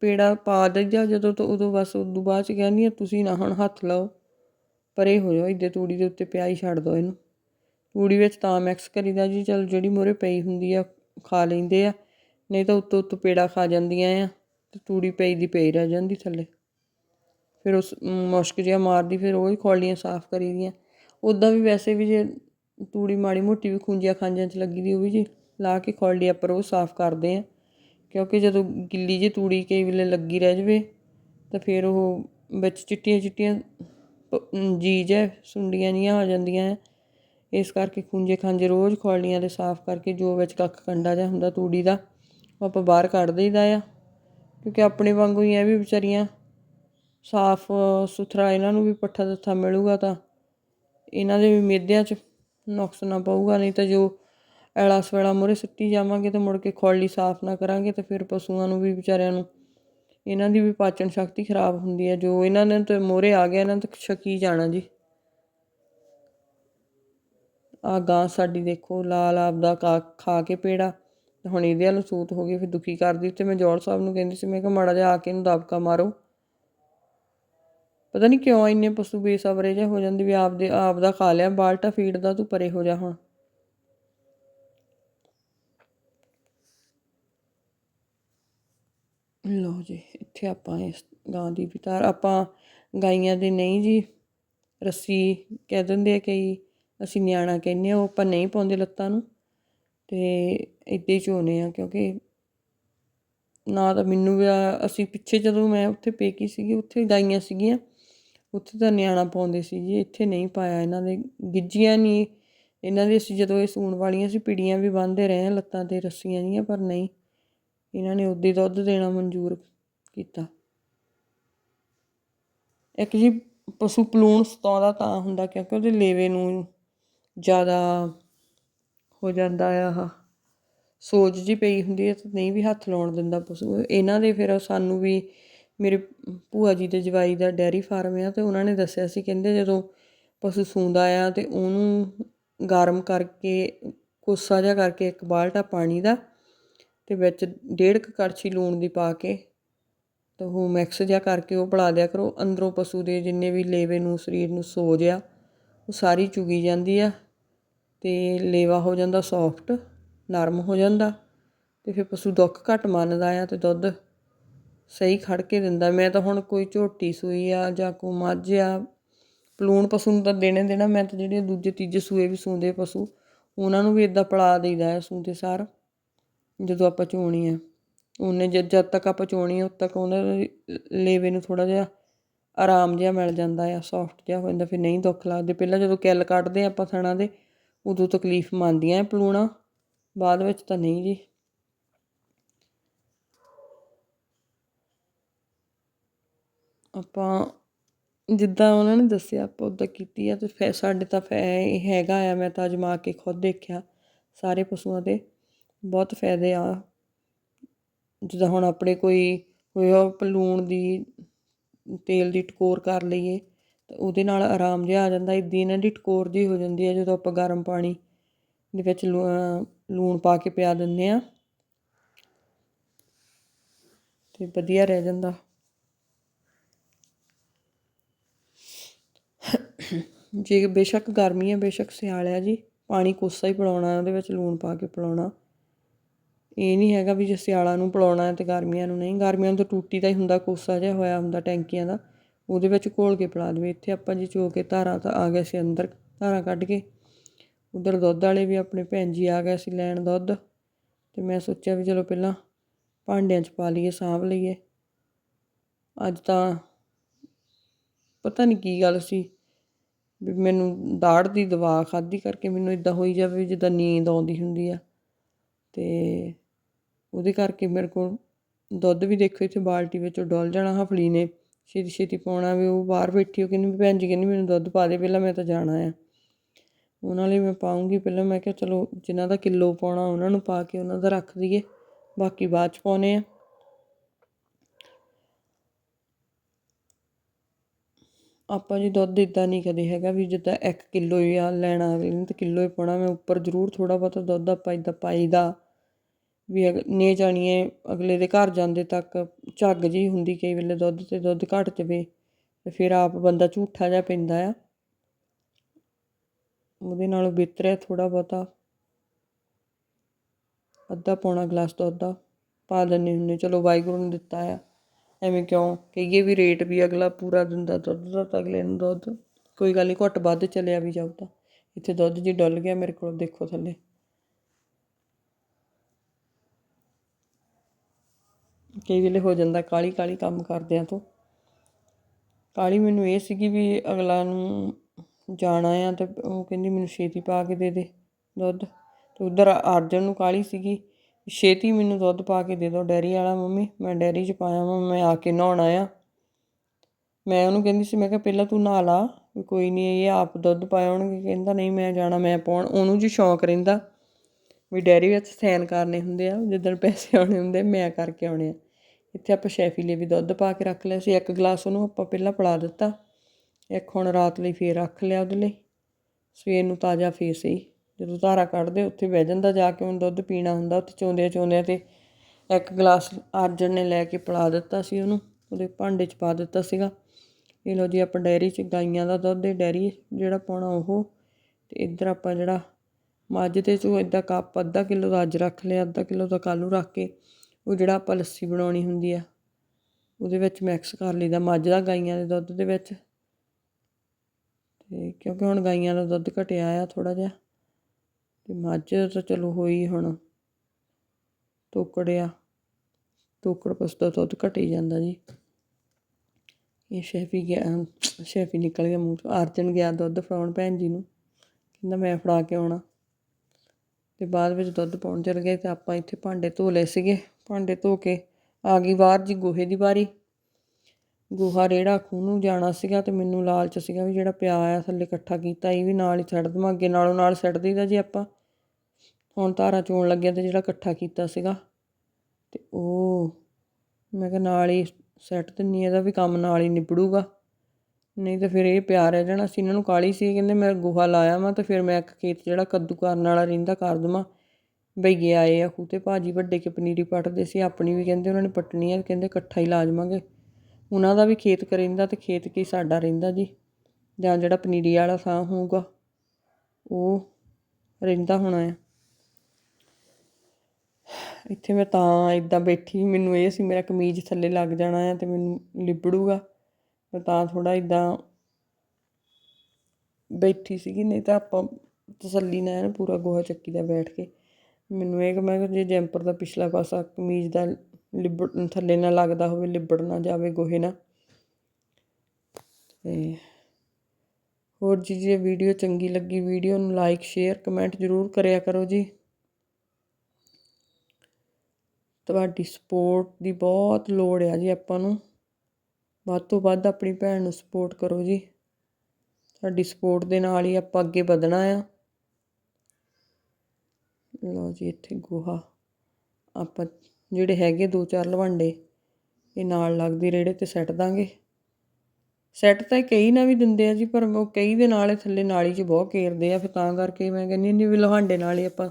ਪੇੜਾ ਪਾ ਦਈਦਾ ਜਦੋਂ ਤੋਂ ਉਦੋਂ ਬਸ ਉਦੋਂ ਬਾਅਦ ਚ ਕਹਿੰਦੀ ਆ, ਤੁਸੀਂ ਨਾ ਹੁਣ ਹੱਥ ਲਾਓ। ਪਰੇ ਹੋ ਜਾਓ, ਇੱਦੇ ਤੂੜੀ ਦੇ ਉੱਤੇ ਪਿਆ ਹੀ ਛੱਡ ਦਿਓ ਇਹਨੂੰ। ਤੂੜੀ ਵਿੱਚ ਤਾਂ ਮਿਕਸ ਕਰੀਦਾ ਜੀ, ਚਲ ਜਿਹੜੀ ਮੋਰੇ ਪਈ ਹੁੰਦੀ ਆ, ਖਾ ਲੈਂਦੇ ਆ। ਨਹੀਂ ਤਾਂ ਉੱਤੋਂ ਉੱਤੋਂ ਪੇੜਾ ਖਾ ਜਾਂਦੀਆਂ ਆ ਤੇ ਤੂੜੀ ਪਈ ਦੀ ਪਈ ਰਹਿ ਜਾਂਦੀ ਥੱਲੇ। ਫਿਰ ਉਸ ਮੁਸ਼ਕ ਜਿਹਾ ਮਾਰਦੀ, ਫਿਰ ਉਹ ਹੀ ਖੋਲੀਆਂ ਸਾਫ਼ ਕਰੀਦੀਆਂ ਉੱਦਾਂ ਵੀ ਵੈਸੇ ਵੀ ਜੇ ਤੂੜੀ ਮਾੜੀ ਮੋਟੀ ਵੀ ਖੁੰਝੀਆਂ ਖਾਂਜਾਂ 'ਚ ਲੱਗੀ ਦੀ ਉਹ ਵੀ ਜੀ, ਲਾ ਕੇ ਖੋਲੀ ਆਪਾਂ ਉਹ ਸਾਫ਼ ਕਰਦੇ ਆ। ਕਿਉਂਕਿ ਜਦੋਂ ਗਿੱਲੀ ਜਿਹੀ ਤੂੜੀ ਕਈ ਵੇਲੇ ਲੱਗੀ ਰਹਿ ਜਾਵੇ, ਤਾਂ ਫਿਰ ਉਹ ਵਿੱਚ ਚਿੱਟੀਆਂ ਚਿੱਟੀਆਂ ਜੀਜ ਹੈ ਸੁੰਡੀਆਂ ਜੀਆਂ ਹੋ ਜਾਂਦੀਆਂ ਹੈ ਇਸ ਕਰਕੇ ਖੁੰਝੇ ਖਾਂਜੇ ਰੋਜ਼ ਖੋਲੀਆਂ ਦੇ ਸਾਫ਼ ਕਰਕੇ ਜੋ ਵਿੱਚ ਕੱਖ ਕੰਡਾ ਜਿਹਾ ਹੁੰਦਾ ਤੂੜੀ ਦਾ, ਉਹ ਆਪਾਂ ਬਾਹਰ ਕੱਢ ਦਈਦਾ ਆ। ਕਿਉਂਕਿ ਆਪਣੇ ਵਾਂਗੂ ਹੀ ਇਹ ਵੀ ਵਿਚਾਰੀਆਂ, ਸਾਫ਼, ਸੁਥਰਾ ਇਹਨਾਂ ਨੂੰ ਵੀ ਪੱਠਾ ਦੱਥਾ ਮਿਲੂਗਾ ਤਾਂ, ਇਹਨਾਂ ਦੇ ਵੀ ਮੇਦਿਆਂ 'ਚ ਨੁਕਸ ਨਾ ਪਊਗਾ, ਨਹੀਂ ਤਾਂ ਜੋ ਐਲਾ ਸਵੇਲਾ ਮੂਹਰੇ ਸੁੱਟੀ ਜਾਵਾਂਗੇ ਤੇ ਮੁੜ ਕੇ ਖੋਲੀ ਸਾਫ਼ ਨਾ ਕਰਾਂਗੇ ਤੇ ਫਿਰ ਪਸ਼ੂਆਂ ਨੂੰ ਵੀ ਵਿਚਾਰਿਆਂ ਨੂੰ, ਇਹਨਾਂ ਦੀ ਵੀ ਪਾਚਨ ਸ਼ਕਤੀ ਖਰਾਬ ਹੁੰਦੀ ਹੈ, ਜੋ ਇਹਨਾਂ ਨੇ ਤੇ ਮੋਹਰੇ ਆ ਗਿਆ, ਇਹਨਾਂ ਤੇ ਛਕੀ ਜਾਣਾ ਜੀ। ਆ ਗਾਂ ਸਾਡੀ ਦੇਖੋ, ਲਾਲ ਆਪਦਾ ਕਾ, ਖਾ ਕੇ ਪੇੜਾ, ਹੁਣ ਇਹਦੇ ਵੱਲ ਸੂਤ ਹੋ ਗਈ, ਫਿਰ ਦੁਖੀ ਕਰਦੀ, ਤੇ ਮੈਂ ਜੋੜ ਸਾਹਿਬ ਨੂੰ ਕਹਿੰਦੀ ਸੀ, ਮੈਂ ਕਿਹਾ ਮਾੜਾ ਜਿਹਾ ਆ ਕੇ ਇਹਨੂੰ ਦਬਕਾ ਮਾਰੋ। ਪਤਾ ਨਹੀਂ ਕਿਉਂ ਇੰਨੇ ਪਸ਼ੂ ਬੇਸਬਰੇ ਜਿਹੇ ਹੋ ਜਾਂਦੇ ਵੀ ਆਪਦੇ, ਆਪ ਦਾ ਖਾ ਲਿਆ, ਬਾਲਟਾ ਫੀਡ ਦਾ ਤੂੰ ਪਰੇ ਹੋ ਜਾ ਹੁਣ ਲੋ ਲਓ ਜੀ, ਇੱਥੇ ਆਪਾਂ ਇਸ ਗਾਂ ਦੀ ਵੀ ਤਾਰ, ਆਪਾਂ ਗਾਈਆਂ ਦੇ ਨਹੀਂ ਜੀ, ਰੱਸੀ ਕਹਿ ਦਿੰਦੇ ਆ ਕਈ ਅਸੀਂ ਨਿਆਣਾ ਕਹਿੰਦੇ ਆ ਉਹ ਆਪਾਂ ਨਹੀਂ ਪਾਉਂਦੇ ਲੱਤਾਂ ਨੂੰ, ਤੇ ਇੱਦਾਂ ਹੀ ਚੋਨੇ ਆ, ਕਿਉਂਕਿ ਨਾ ਤਾਂ ਮੈਨੂੰ ਵੀ ਅਸੀਂ ਪਿੱਛੇ ਜਦੋਂ ਮੈਂ ਉੱਥੇ ਪੇਕੀ ਸੀਗੀ, ਉੱਥੇ ਗਾਈਆਂ ਸੀਗੀਆਂ, ਉੱਥੇ ਤਾਂ ਨਿਆਣਾ ਪਾਉਂਦੇ ਸੀ ਜੀ, ਇੱਥੇ ਨਹੀਂ ਪਾਇਆ ਇਹਨਾਂ ਦੇ ਗਿੱਜੀਆਂ ਨਹੀਂ, ਇਹਨਾਂ ਦੇ ਅਸੀਂ ਜਦੋਂ ਇਹ ਸੂਣ ਵਾਲੀਆਂ ਸੀ, ਪਿੜੀਆਂ ਵੀ ਬੰਨ੍ਹਦੇ ਰਹੇ ਆ ਲੱਤਾਂ ਤੇ ਰੱਸੀਆਂ ਜੀਆਂ, ਪਰ ਨਹੀਂ। ਇਹਨਾਂ ਨੇ ਉਦੀ ਦੁੱਧ ਦੇਣਾ ਮਨਜ਼ੂਰ ਕੀਤਾ। ਇੱਕ ਜੀ ਪਸ਼ੂ ਪਲੂਣ ਸਤਾਉਂਦਾ ਤਾਂ ਹੁੰਦਾ ਕਿਉਂਕਿ ਉਹਦੇ ਲੇਵੇ ਨੂੰ ਜ਼ਿਆਦਾ ਹੋ ਜਾਂਦਾ ਆ ਆਹ। ਸੋਜ ਜੀ ਪਈ ਹੁੰਦੀ ਹੈ ਤਾਂ ਨਹੀਂ ਵੀ ਹੱਥ ਲਾਉਣ ਦਿੰਦਾ ਪਸ਼ੂ। ਇਹਨਾਂ ਦੇ ਫਿਰ ਸਾਨੂੰ ਵੀ ਮੇਰੇ ਭੂਆ ਜੀ ਦੇ ਜਵਾਈ ਦਾ ਡੈਰੀ ਫਾਰਮ ਆ ਤੇ ਉਹਨਾਂ ਨੇ ਦੱਸਿਆ ਸੀ ਕਹਿੰਦੇ ਜਦੋਂ ਪਸ਼ੂ ਸੂੰਦਾ ਆ ਤੇ ਉਹਨੂੰ ਗਰਮ ਕਰਕੇ ਕੋਸਾ ਜਿਹਾ ਕਰਕੇ ਇੱਕ ਬਾਲਟਾ ਪਾਣੀ ਦਾ ਅਤੇ ਵਿੱਚ ਡੇਢ ਕੁ ਕੜਛੀ ਲੂਣ ਦੀ ਪਾ ਕੇ ਤਾਂ ਉਹ ਮਿਕਸ ਜਿਹਾ ਕਰਕੇ ਉਹ ਪਿਲਾ ਦਿਆ ਕਰੋ। ਅੰਦਰੋਂ ਪਸ਼ੂ ਦੇ ਜਿੰਨੇ ਵੀ ਲੇਵੇ ਨੂੰ, ਸਰੀਰ ਨੂੰ ਸੋਜ ਆ ਉਹ ਸਾਰੀ ਚੁਗੀ ਜਾਂਦੀ ਆ ਤੇ ਲੇਵਾ ਹੋ ਜਾਂਦਾ ਸੌਫਟ ਨਰਮ ਹੋ ਜਾਂਦਾ ਤੇ ਫਿਰ ਪਸ਼ੂ ਦੁੱਖ ਘੱਟ ਮੰਨਦਾ ਆ ਤੇ ਦੁੱਧ ਸਹੀ ਖੜ ਕੇ ਦਿੰਦਾ। ਮੈਂ ਤਾਂ ਹੁਣ ਕੋਈ ਝੋਟੀ ਸੂਈ ਆ ਜਾਂ ਕੋ ਮੱਝ ਆ, ਪਲੂਣ ਪਸ਼ੂ ਨੂੰ ਤਾਂ ਦੇਣੇ ਦੇਣਾ, ਮੈਂ ਤਾਂ ਜਿਹੜੇ ਦੂਜੇ ਤੀਜੇ ਸੂਏ ਵੀ ਸੂੰਦੇ ਪਸ਼ੂ, ਉਹਨਾਂ ਨੂੰ ਵੀ ਇਦਾਂ ਪਿਲਾ ਦੇਈਦਾ ਹੈ ਸੂੰਦੇ ਸਾਰ। ਜਦੋਂ ਆਪਾਂ ਚੋਣੀ ਆ, ਉਹਨੇ ਜਦ ਜਦ ਤੱਕ ਆਪਾਂ ਚੋਣੀ ਆ, ਉਦ ਤੱਕ ਉਹਨਾਂ ਦੇ ਲੇਵੇ ਨੂੰ ਥੋੜਾ ਜਿਹਾ ਆਰਾਮ ਜਿਹਾ ਮਿਲ ਜਾਂਦਾ ਆ ਸੌਫਟ ਜਿਹਾ ਹੋ ਜਾਂਦਾ, ਫਿਰ ਨਹੀਂ ਦੁੱਖ ਲੱਗਦੇ। ਪਹਿਲਾਂ ਜਦੋਂ ਕਿੱਲ ਕੱਢਦੇ ਆ ਆਪਾਂ ਥਣਾ ਦੇ, ਉਦੋਂ ਤਕਲੀਫ ਮੰਨਦੀਆਂ ਪਲੂਣਾ, ਬਾਅਦ ਵਿੱਚ ਤਾਂ ਨਹੀਂ ਜੀ। ਆਪਾਂ ਜਿੱਦਾਂ ਉਹਨਾਂ ਨੇ ਦੱਸਿਆ, ਆਪਾਂ ਉੱਦਾਂ ਕੀਤੀ ਆ ਤੇ ਫੈ ਸਾਡੇ ਤਾਂ ਫੈ ਇਹ ਹੈਗਾ ਆ, ਮੈਂ ਤਾਂ ਅਜਮਾ ਕੇ ਖੁਦ ਦੇਖਿਆ ਸਾਰੇ ਪਸ਼ੂਆਂ ਦੇ ਬਹੁਤ ਫਾਇਦੇ ਆ। ਜਿੱਦਾਂ ਹੁਣ ਆਪਣੇ ਕੋਈ ਹੋਇਆ ਲੂਣ ਦੀ, ਤੇਲ ਦੀ ਟਕੋਰ ਕਰ ਲਈਏ, ਤਾਂ ਉਹਦੇ ਨਾਲ ਆਰਾਮ ਜਿਹਾ ਆ ਜਾਂਦਾ। ਇੱਦਾਂ ਇਹਨਾਂ ਦੀ ਟਕੋਰ ਜੀ ਹੋ ਜਾਂਦੀ ਹੈ ਜਦੋਂ ਆਪਾਂ ਗਰਮ ਪਾਣੀ ਦੇ ਵਿੱਚ ਲੂ- ਲੂਣ ਪਾ ਕੇ ਪਿਆ ਦਿੰਦੇ ਆ। ਤੇ ਵਧੀਆ ਰਹਿ ਜਾਂਦਾ। ਜੇ ਬੇਸ਼ੱਕ ਗਰਮੀ ਹੈ ਬੇਸ਼ੱਕ ਸਿਆਲ ਹੈ ਜੀ, ਪਾਣੀ ਕੋਸਾ ਹੀ ਪਿਲਾਉਣਾ, ਉਹਦੇ ਵਿੱਚ ਲੂਣ ਪਾ ਕੇ ਪਿਲਾਉਣਾ। ਇਹ ਨਹੀਂ ਹੈਗਾ ਵੀ ਜੇ ਸਿਆਲਾਂ ਨੂੰ ਪਿਲਾਉਣਾ ਹੈ ਗਰਮੀਆਂ ਨੂੰ ਨਹੀਂ, ਗਰਮੀਆਂ ਨੂੰ ਤਾਂ ਟੂਟੀ ਦਾ ਹੀ ਹੁੰਦਾ, ਕੋਸਾ ਜਿਹਾ ਹੋਇਆ ਹੁੰਦਾ ਟੈਂਕੀਆਂ ਦਾ, ਉਹਦੇ ਵਿੱਚ ਘੋਲ ਕੇ ਪਿਲਾ ਦੇਵੇ। ਇੱਥੇ ਆਪਾਂ ਜੀ ਚੋ ਕੇ ਧਾਰਾਂ ਤਾਂ ਆ ਗਏ ਸੀ ਅੰਦਰ, ਧਾਰਾਂ ਕੱਢ ਕੇ। ਉਧਰ ਦੁੱਧ ਵਾਲੇ ਵੀ ਆਪਣੇ ਭੈਣ ਜੀ ਆ ਗਏ ਸੀ ਲੈਣ ਦੁੱਧ, ਤੇ ਮੈਂ ਸੋਚਿਆ ਵੀ ਚਲੋ ਪਹਿਲਾਂ ਭਾਂਡਿਆਂ 'ਚ ਪਾ ਲਈਏ, ਸਾਂਭ ਲਈਏ। ਅੱਜ ਤਾਂ ਪਤਾ ਨਹੀਂ ਕੀ ਗੱਲ ਸੀ, ਵੀ ਮੈਨੂੰ ਦਾੜ ਦੀ ਦਵਾ ਖਾਧੀ ਕਰਕੇ ਮੈਨੂੰ ਇਦਾਂ ਹੋਈ ਜਾਵੇ ਜਿੱਦਾਂ ਨੀਂਦ ਆਉਂਦੀ ਹੁੰਦੀ ਆ, ਤੇ ਉਹਦੇ ਕਰਕੇ ਮੇਰੇ ਕੋਲ ਦੁੱਧ ਵੀ ਦੇਖੋ ਇੱਥੇ ਬਾਲਟੀ ਵਿੱਚੋਂ ਡੁੱਲ ਜਾਣਾ ਹਫਲੀ ਨੇ, ਛੇਤੀ ਛੇਤੀ ਪਾਉਣਾ ਵੀ ਉਹ ਬਾਹਰ ਬੈਠੀ ਉਹ ਕਹਿੰਦੀ ਵੀ ਭੈਣ ਜੀ ਕਹਿੰਦੀ ਮੈਨੂੰ ਦੁੱਧ ਪਾ ਦੇ, ਪਹਿਲਾਂ ਮੈਂ ਤਾਂ ਜਾਣਾ ਆ। ਉਹਨਾਂ ਲਈ ਮੈਂ ਪਾਉਂਗੀ ਪਹਿਲਾਂ ਮੈਂ ਕਿਹਾ ਚਲੋ ਜਿਨ੍ਹਾਂ ਦਾ ਕਿਲੋ ਪਾਉਣਾ ਉਹਨਾਂ ਨੂੰ ਪਾ ਕੇ ਉਹਨਾਂ ਦਾ ਰੱਖ ਦਈਏ, ਬਾਕੀ ਬਾਅਦ ਚ ਪਾਉਨੇ ਆ। ਆਪਾਂ ਜੀ ਦੁੱਧ ਇਦਾਂ ਨਹੀਂ ਕਦੇ ਹੈਗਾ ਵੀ ਜਿੱਦਾਂ 1 ਕਿਲੋ ਹੀ ਆ, ਲੈਣਾ ਅਗਲੇ ਨੇ ਤੇ ਕਿਲੋ ਹੀ ਪਾਉਣਾ, ਮੈਂ ਉੱਪਰ ਜ਼ਰੂਰ ਥੋੜਾ ਬਹੁਤਾ ਦੁੱਧ ਆਪਾਂ ਇਦਾਂ ਪਾਈਦਾ। ਵੀ ਅਗ- ਨੇ ਜਾਣੀਏ ਅਗਲੇ ਦੇ ਘਰ ਜਾਂਦੇ ਤੱਕ ਝੱਗ ਜਿਹੀ ਹੁੰਦੀ ਕਈ ਵੇਲੇ ਦੁੱਧ ਤੇ ਦੁੱਧ ਘਟ ਜਾਵੇ, ਤੇ ਫਿਰ ਆਪ ਬੰਦਾ ਝੂਠਾ ਜਿਹਾ ਪੈਂਦਾ ਆ। ਉਹਦੇ ਨਾਲੋਂ ਬਿਹਤਰ ਹੈ ਥੋੜਾ ਬਹੁਤਾ। ਅੱਧਾ ਪੌਣਾ ਗਲਾਸ ਦੁੱਧ ਦਾ ਪਾ ਦਿੰਦੇ ਹੁੰਦੇ ਚਲੋ ਵਾਹਿਗੁਰੂ ਨੇ ਦਿੱਤਾ ਆ। ਐਵੇਂ ਕਿਉਂ? ਕਹੀਏ ਵੀ ਰੇਟ ਵੀ ਅਗਲਾ ਪੂਰਾ ਦਿੰਦਾ ਦੁੱਧ ਦਾ ਤਾਂ ਅਗਲੇ ਨੂੰ ਦੁੱਧ, ਕੋਈ ਗੱਲ ਨਹੀਂ ਘੱਟ ਵੱਧ ਚੱਲਿਆ ਵੀ ਜਾਊਗਾ ਇੱਥੇ ਦੁੱਧ ਜੀ ਡੁੱਲ ਗਿਆ ਮੇਰੇ ਕੋਲ, ਦੇਖੋ ਥੱਲੇ। ਕਈ ਵੇਲੇ ਹੋ ਜਾਂਦਾ ਕਾਹਲੀ ਕਾਹਲੀ ਕੰਮ ਕਰਦਿਆਂ ਤੋਂ। ਕਾਹਲੀ ਮੈਨੂੰ ਇਹ ਸੀਗੀ ਵੀ ਅਗਲਾ ਨੂੰ ਜਾਣਾ ਆ ਤੇ ਉਹ ਕਹਿੰਦੀ ਮੈਨੂੰ ਛੇਤੀ ਪਾ ਕੇ ਦੇ ਦੇ ਦੁੱਧ। ਤੇ ਉਧਰ ਅਰਜਨ ਨੂੰ ਕਾਹਲੀ ਸੀਗੀ, ਛੇਤੀ ਮੈਨੂੰ ਦੁੱਧ ਪਾ ਕੇ ਦੇ ਦਿਓ ਡੈਰੀ ਵਾਲਾ ਮੰਮੀ, ਮੈਂ ਡੈਰੀ 'ਚ ਪਾਇਆ ਵਾਂ, ਮੈਂ ਆ ਕੇ ਨਹਾਉਣਾ ਆ ਮੈਂ ਉਹਨੂੰ ਕਹਿੰਦੀ ਸੀ, ਮੈਂ ਕਿਹਾ ਪਹਿਲਾਂ ਤੂੰ ਨਹਾ ਲਾ, ਵੀ ਕੋਈ ਨਹੀਂ ਇਹ ਆਪ ਦੁੱਧ ਪਾਇਆ ਹੋਣਗੇ ਕਹਿੰਦਾ ਨਹੀਂ, ਮੈਂ ਜਾਣਾ, ਮੈਂ ਪਾਉਣ। ਉਹਨੂੰ ਜੀ ਸ਼ੌਂਕ ਰਹਿੰਦਾ ਵੀ ਡੈਰੀ ਵਿੱਚ ਸੈਨ ਕਰਨੇ ਹੁੰਦੇ ਆ, ਜਿੱਦਣ ਪੈਸੇ ਆਉਣੇ ਹੁੰਦੇ, ਮੈਂ ਕਰਕੇ ਆਉਣੇ ਆ। ਇੱਥੇ ਆਪਾਂ ਸ਼ੈਫੀ ਲਈ ਵੀ ਦੁੱਧ ਪਾ ਕੇ ਰੱਖ ਲਿਆ ਸੀ, ਇੱਕ ਗਲਾਸ ਉਹਨੂੰ ਆਪਾਂ ਪਹਿਲਾਂ ਪਿਲਾ ਦਿੱਤਾ, ਇੱਕ ਹੁਣ ਰਾਤ ਲਈ ਫੇਰ ਰੱਖ ਲਿਆ ਉਹਦੇ ਲਈ, ਸਵੇਰ ਨੂੰ ਤਾਜ਼ਾ ਫੇਰ ਸਹੀ, ਜਦੋਂ ਧਾਰਾ ਕੱਢਦੇ ਉੱਥੇ ਬਹਿ ਜਾਂਦਾ ਜਾ ਕੇ, ਉਹਨੂੰ ਦੁੱਧ ਪੀਣਾ ਹੁੰਦਾ ਉੱਥੇ ਚੋਂਦਿਆਂ ਚੋਂਦਿਆਂ ਤੇ ਇੱਕ ਗਲਾਸ ਅਰਜਨ ਨੇ ਲੈ ਕੇ ਪਲਾ ਦਿੱਤਾ ਸੀ ਉਹਨੂੰ, ਉਹਦੇ ਭਾਂਡੇ 'ਚ ਪਾ ਦਿੱਤਾ ਸੀਗਾ, ਇਹ ਲੋ ਜੀ ਆਪਾਂ ਡੈਰੀ 'ਚ ਗਾਈਆਂ ਦਾ ਦੁੱਧ ਦੇ ਡੈਰੀ ਜਿਹੜਾ ਪਾਉਣਾ ਉਹ, ਤੇ ਇੱਧਰ ਆਪਾਂ ਜਿਹੜਾ ਮੱਝ 'ਤੇ ਚੋਂ ਇਦਾਂ ਕੱਪ ਅੱਧਾ ਕਿਲੋ ਦਾ ਅੱਜ ਰੱਖ ਲਿਆ, ਅੱਧਾ ਕਿਲੋ ਦਾ ਕੱਲ੍ਹ ਨੂੰ ਰੱਖ ਕੇ ਉਹ ਜਿਹੜਾ ਆਪਾਂ ਲੱਸੀ ਬਣਾਉਣੀ ਹੁੰਦੀ ਆ, ਉਹਦੇ ਵਿੱਚ ਮਿਕਸ ਕਰ ਲਈਦਾ, ਮੱਝ ਦਾ ਗਾਈਆਂ ਦੇ ਦੁੱਧ ਦੇ ਵਿੱਚ। ਤੇ ਕਿਉਂਕਿ ਹੁਣ ਗਾਈਆਂ ਦਾ ਦੁੱਧ ਘਟਿਆ ਆ ਥੋੜਾ ਜਿਹਾ, ਤੇ ਮੱਝ ਤਾਂ ਚਲੋ ਹੋਈ ਹੁਣ ਤੋਕੜਿਆ। ਤੋਕੜ ਪਸ ਦਾ ਦੁੱਧ ਘਟੀ ਜਾਂਦਾ ਜੀ। ਇਹ ਸ਼ੈਫੀ ਗਿਆ ਸ਼ੈਫੀ ਨਿਕਲ ਗਿਆ ਮੂੰਹ ਚੋਂ। ਅਰਜਨ ਗਿਆ ਦੁੱਧ ਫੜਾਉਣ ਭੈਣ ਜੀ ਨੂੰ। ਕਹਿੰਦਾ ਮੈਂ ਫੜਾ ਕੇ ਆਉਣਾ। ਤੇ ਬਾਅਦ ਵਿੱਚ ਦੁੱਧ ਪਾਉਣ ਚਲ ਗਏ ਤੇ ਆਪਾਂ ਇੱਥੇ ਭਾਂਡੇ ਧੋ ਲਏ ਸੀਗੇ। ਭਾਂਡੇ ਧੋ ਕੇ ਆ ਗਈ ਬਾਹਰ ਜੀ ਗੋਹੇ ਦੀ ਵਾਰੀ। ਗੋਹਾ ਰੇੜਾ ਖੂਹ ਨੂੰ ਜਾਣਾ ਸੀਗਾ ਤੇ ਮੈਨੂੰ ਲਾਲਚ ਸੀਗਾ ਵੀ ਜਿਹੜਾ ਪਿਆ ਆ ਥੱਲੇ ਇਕੱਠਾ ਕੀਤਾ ਇਹ ਵੀ ਨਾਲ ਹੀ ਛੱਡ ਦਵਾਂ, ਅੱਗੇ ਨਾਲੋਂ ਨਾਲ ਛੱਡ ਦਈਦਾ ਜੀ ਆਪਾਂ। ਹੁਣ ਧਾਰਾ ਚੋਣ ਲੱਗਿਆ ਤੇ ਜਿਹੜਾ ਇਕੱਠਾ ਕੀਤਾ ਸੀਗਾ ਤੇ ਉਹ ਮੈਂ ਕਿਹਾ ਨਾਲ ਹੀ ਸੈੱਟ ਦਿੰਨੀ ਇਹਦਾ ਵੀ ਕੰਮ ਨਾਲ ਹੀ ਨਿਬੜੂਗਾ। ਨਹੀਂ ਤਾਂ ਫਿਰ ਇਹ ਪਿਆ ਰਹਿ ਜਾਣਾ ਸੀ ਇਹਨਾਂ ਨੂੰ ਕਾਲੀ ਸੀ, ਕਹਿੰਦੇ ਮੈਂ ਗੋਹਾ ਲਾਇਆ ਵਾਂ ਤੇ ਫਿਰ ਮੈਂ ਇੱਕ ਖੇਤ ਜਿਹੜਾ ਕੱਦੂ ਕਰਨ ਵਾਲਾ ਰਹਿੰਦਾ ਕਰ ਦਵਾਂ। ਬਈਏ ਆਏ ਆ ਖੂਹ ਤੇ, ਭਾਜੀ ਵੱਡੇ ਕੇ ਪਨੀਰੀ ਪੱਟਦੇ ਸੀ, ਆਪਣੀ ਵੀ ਕਹਿੰਦੇ ਉਹਨਾਂ ਨੇ ਪੱਟਣੀ ਆ, ਕਹਿੰਦੇ ਇਕੱਠਾ ਹੀ ਲਾ ਜਾਵਾਂਗੇ। ਉਹਨਾਂ ਦਾ ਵੀ ਖੇਤ ਕਰਿੰਦਾ ਤੇ ਖੇਤ ਕੀ ਸਾਡਾ ਰਹਿੰਦਾ ਜੀ, ਜਾਂ ਜਿਹੜਾ ਪਨੀਰੀ ਵਾਲਾ ਸਾਹ ਹੋਊਗਾ, ਉਹ ਰਹਿੰਦਾ ਹੋਣਾ ਆ। ਇੱਥੇ ਮੈਂ ਤਾਂ ਇਦਾਂ ਬੈਠੀ, ਮੈਨੂੰ ਇਹ ਸੀ ਮੇਰਾ ਕਮੀਜ਼ ਥੱਲੇ ਲੱਗ ਜਾਣਾ ਆ ਤੇ ਮੈਨੂੰ ਲਿਬੜੂਗਾ। ਮੈਂ ਤਾਂ ਥੋੜ੍ਹਾ ਇੱਦਾਂ ਬੈਠੀ ਸੀਗੀ, ਨਹੀਂ ਤਾਂ ਆਪਾਂ ਤਸੱਲੀ ਨਾਲ ਐਨ ਪੂਰਾ ਗੋਹਾ ਚੱਕੀ ਦਾ ਬੈਠ ਕੇ। ਮੈਨੂੰ ਇਹ ਕਿ ਮੈਂ ਕਿਹਾ ਜੇ ਜੈਂਪਰ ਦਾ ਪਿਛਲਾ ਪਾਸਾ ਕਮੀਜ਼ ਦਾ ਲਿਬੜ, ਥੱਲੇ ਨਾ ਲੱਗਦਾ ਹੋਵੇ, ਲਿਬੜ ਨਾ ਜਾਵੇ ਗੋਹੇ ਨਾਲ। ਤੇ ਹੋਰ ਜੀ, ਜੇ ਵੀਡੀਓ ਚੰਗੀ ਲੱਗੀ, ਵੀਡੀਓ ਨੂੰ ਲਾਈਕ, ਸ਼ੇਅਰ, ਕਮੈਂਟ ਜ਼ਰੂਰ ਕਰਿਆ ਕਰੋ ਜੀ। ਤੁਹਾਡੀ ਸਪੋਰਟ ਦੀ ਬਹੁਤ ਲੋੜ ਆ ਜੀ ਆਪਾਂ ਨੂੰ। ਵੱਧ ਤੋਂ ਵੱਧ ਆਪਣੀ ਭੈਣ ਨੂੰ ਸਪੋਰਟ ਕਰੋ ਜੀ। ਸਾਡੀ ਸਪੋਰਟ ਦੇ ਨਾਲ ਹੀ ਆਪਾਂ ਅੱਗੇ ਵਧਣਾ ਆ। ਲਓ ਜੀ ਇੱਥੇ ਗੋਹਾ। ਆਪਾਂ ਜਿਹੜੇ ਹੈਗੇ ਦੋ ਚਾਰ ਲਵਾਂਡੇ, ਇਹ ਨਾਲ ਲੱਗਦੇ ਰੇੜੇ ਤੇ ਸੈੱਟ ਦਾਂਗੇ। ਸੈੱਟ ਤਾਂ ਕਈ ਨਾ ਵੀ ਦਿੰਦੇ ਆ ਜੀ, ਪਰ ਉਹ ਕਈ ਦੇ ਨਾਲ ਇਹ ਥੱਲੇ ਨਾਲੀ 'ਚ ਬਹੁਤ ਘੇਰਦੇ ਆ, ਫਿਰ ਤਾਂ ਕਰਕੇ ਮੈਂ ਕਹਿੰਦੀ ਨਹੀਂ ਵੀ ਲਵਾਂਡੇ ਨਾਲ ਹੀ ਆਪਾਂ,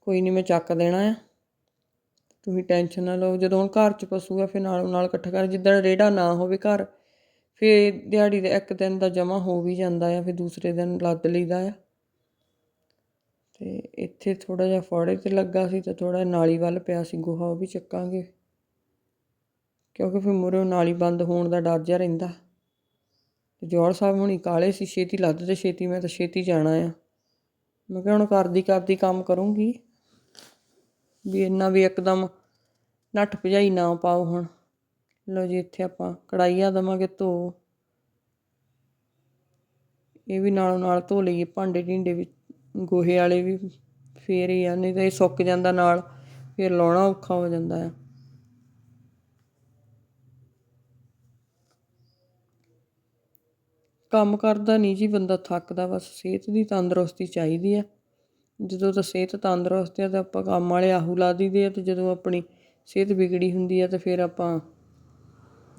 ਕੋਈ ਨਹੀਂ ਮੈਂ ਚੱਕ ਦੇਣਾ ਆ। ਤੁਸੀਂ ਟੈਨਸ਼ਨ ਨਾ ਲਓ, ਜਦੋਂ ਹੁਣ ਘਰ 'ਚ ਪਸ਼ੂ ਆ, ਫਿਰ ਨਾਲੋਂ ਨਾਲ ਇਕੱਠਾ ਕਰ ਜਿੱਦਾਂ ਰੇੜਾ ਨਾ ਹੋਵੇ ਘਰ, ਫਿਰ ਦਿਹਾੜੀ ਦੇ ਇੱਕ ਦਿਨ ਦਾ ਜਮਾ ਹੋ ਵੀ ਜਾਂਦਾ ਆ, ਫਿਰ ਦੂਸਰੇ ਦਿਨ ਲੱਦ ਲਈਦਾ ਆ। ਤੇ ਇੱਥੇ ਥੋੜਾ ਜਿਹਾ ਫੋੜੇ ਤੇ ਲੱਗਾ ਸੀ, ਤੇ ਥੋੜਾ ਨਾਲੀ ਵੱਲ ਪਿਆ ਸੀ, ਗੋਹਾ ਉਹ ਵੀ ਚੱਕਾਂਗੇ। ਕਿਉਂਕਿ ਫਿਰ ਮੁਰੇ ਨਾਲੀ ਬੰਦ ਹੋਣ ਦਾ ਡਰ ਜਿਹਾ ਰਹਿੰਦਾ। ਤੇ ਜੋੜ ਸਾਹਿਬ ਹੁਣੀ ਕਾਲੇ ਸੀ, ਛੇਤੀ ਲੱਦ ਤੇ ਛੇਤੀ ਮੈਂ ਤਾਂ ਛੇਤੀ ਜਾਣਾ ਆ। ਮੈਂ ਕਿਹਾ ਹੁਣ ਕਰਦੀ ਕਰਦੀ ਕੰਮ ਕਰੂੰਗੀ। ਵੀ ਇੰਨਾ ਵੀ ਇੱਕਦਮ ਨੱਠ ਭਜਾਈ ਨਾ ਪਾਓ ਹੁਣ। ਲਓ ਜੀ, ਇੱਥੇ ਆਪਾਂ ਕੜਾਈਆ ਦਵਾਂਗੇ ਧੋ। ਇਹ ਵੀ ਨਾਲੋਂ ਨਾਲ ਧੋ ਲਈਏ, ਭਾਂਡੇ ਢਿੰਡੇ ਵੀ, ਗੋਹੇ ਵਾਲੇ ਵੀ ਫੇਰ ਹੀ ਆ, ਨਹੀਂ ਤਾਂ ਇਹ ਸੁੱਕ ਜਾਂਦਾ ਨਾਲ, ਫਿਰ ਲਾਉਣਾ ਔਖਾ ਹੋ ਜਾਂਦਾ ਆ। ਕੰਮ ਕਰਦਾ ਨਹੀਂ ਜੀ ਬੰਦਾ, ਥੱਕਦਾ ਬਸ, ਸਿਹਤ ਦੀ ਤੰਦਰੁਸਤੀ ਚਾਹੀਦੀ ਆ। ਜਦੋਂ ਤਾਂ ਸਿਹਤ ਤੰਦਰੁਸਤ ਆ, ਤਾਂ ਆਪਾਂ ਕੰਮ ਵਾਲੇ ਆਹੂ ਲਾ ਦਈਦੇ ਆ, ਤੇ ਜਦੋਂ ਆਪਣੀ ਸਿਹਤ ਵਿਗੜੀ ਹੁੰਦੀ ਆ ਤਾਂ ਫਿਰ ਆਪਾਂ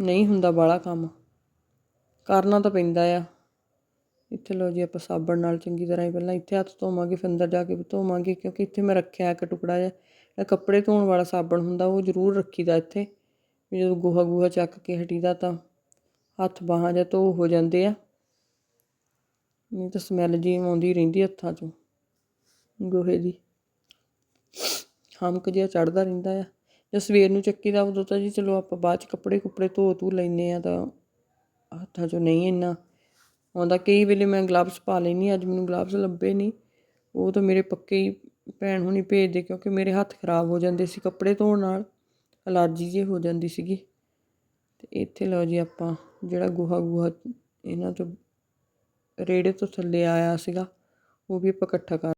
ਨਹੀਂ ਹੁੰਦਾ ਬਾਹਲਾ ਕੰਮ। ਕਰਨਾ ਤਾਂ ਪੈਂਦਾ ਆ। ਇੱਥੇ ਲੋ ਜੀ ਆਪਾਂ ਸਾਬਣ ਨਾਲ ਚੰਗੀ ਤਰ੍ਹਾਂ ਹੀ ਪਹਿਲਾਂ ਇੱਥੇ ਹੱਥ ਧੋਵਾਂਗੇ, ਫਿਰ ਅੰਦਰ ਜਾ ਕੇ ਵੀ ਧੋਵਾਂਗੇ, ਕਿਉਂਕਿ ਇੱਥੇ ਮੈਂ ਰੱਖਿਆ ਇੱਕ ਟੁਕੜਾ ਜਿਹਾ। ਇਹ ਕੱਪੜੇ ਧੋਣ ਵਾਲਾ ਸਾਬਣ ਹੁੰਦਾ, ਉਹ ਜ਼ਰੂਰ ਰੱਖੀਦਾ ਇੱਥੇ। ਵੀ ਜਦੋਂ ਗੋਹਾ ਗੋਹਾ ਚੱਕ ਕੇ ਹਟੀਦਾ ਤਾਂ ਹੱਥ ਬਾਹਾਂ ਜਾਂ ਧੋ ਹੋ ਜਾਂਦੇ ਆ। ਨਹੀਂ ਤਾਂ ਸਮੈਲ ਜੀ ਆਉਂਦੀ ਰਹਿੰਦੀ ਹੱਥਾਂ 'ਚੋਂ। ਗੋਹੇ ਦੀ। ਹਮਕ ਜਿਹਾ ਚੜਦਾ ਰਹਿੰਦਾ ਆ। ਜਾਂ ਸਵੇਰ ਨੂੰ ਚੱਕੀ ਦਾ ਉਦੋਂ ਤਾਂ ਜੀ ਚਲੋ ਆਪਾਂ ਬਾਅਦ ਚ ਕੱਪੜੇ ਕੁੱਪੜੇ ਧੋ ਧੂ ਲੈਨੇ ਆ ਤਾਂ ਹੱਥਾਂ 'ਚੋਂ ਨਹੀਂ ਇੰਨਾ ਆਉਂਦਾ। ਕਈ ਵੇਲੇ ਮੈਂ ਗਲਵਸ ਪਾ ਲੈਨੀ ਅੱਜ ਮੈਨੂੰ ਗਲਵਸ ਲੱਭੇ ਨਹੀਂ। ਉਹ ਤਾਂ ਮੇਰੇ ਪੱਕੇ ਹੀ ਭੈਣ ਹੁਣੀ ਭੇਜਦੇ ਕਿਉਂਕਿ ਮੇਰੇ ਹੱਥ ਖਰਾਬ ਹੋ ਜਾਂਦੇ ਸੀ ਕੱਪੜੇ ਧੋਣ ਨਾਲ, ਅਲਰਜੀ ਜੇ ਹੋ ਜਾਂਦੀ ਸੀਗੀ। ਤੇ ਇੱਥੇ ਲਓ ਜੀ ਆਪਾਂ ਜਿਹੜਾ ਗੋਹਾ ਗੋਹਾ ਇਹਨਾਂ ਤੋਂ ਰੇੜੇ ਤੋਂ ਥੱਲੇ ਆਇਆ ਸੀਗਾ, ਉਹ ਵੀ ਆਪਾਂ ਇਕੱਠਾ ਕਰ